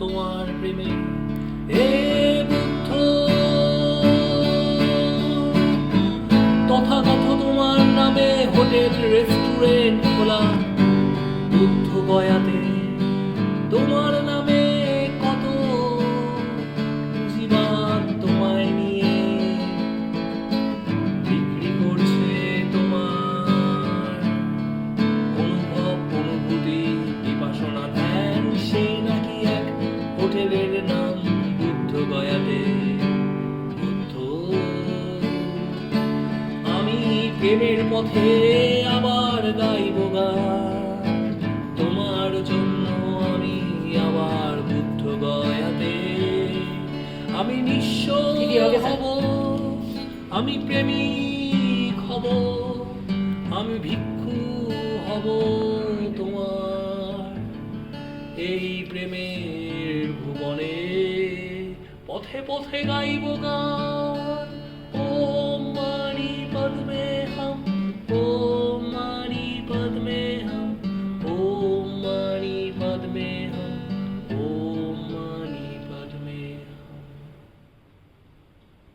তোমার প্রেমে। হে বুদ্ধ তথাগত তোমার নামে হোটেল রেস্টুরেন্ট খোলা। বুদ্ধ গয়াতে তোমার প্রেমের পথে আবার গাইব গান তোমার জন্য আমি আবার বুদ্ধ গয়াতে। আমি নিঃস্ব স্যার? হব আমি প্রেমিক হব আমি ভিক্ষু হব তোমার। এই প্রেমের ভুবনে পথে পথে গাইব গান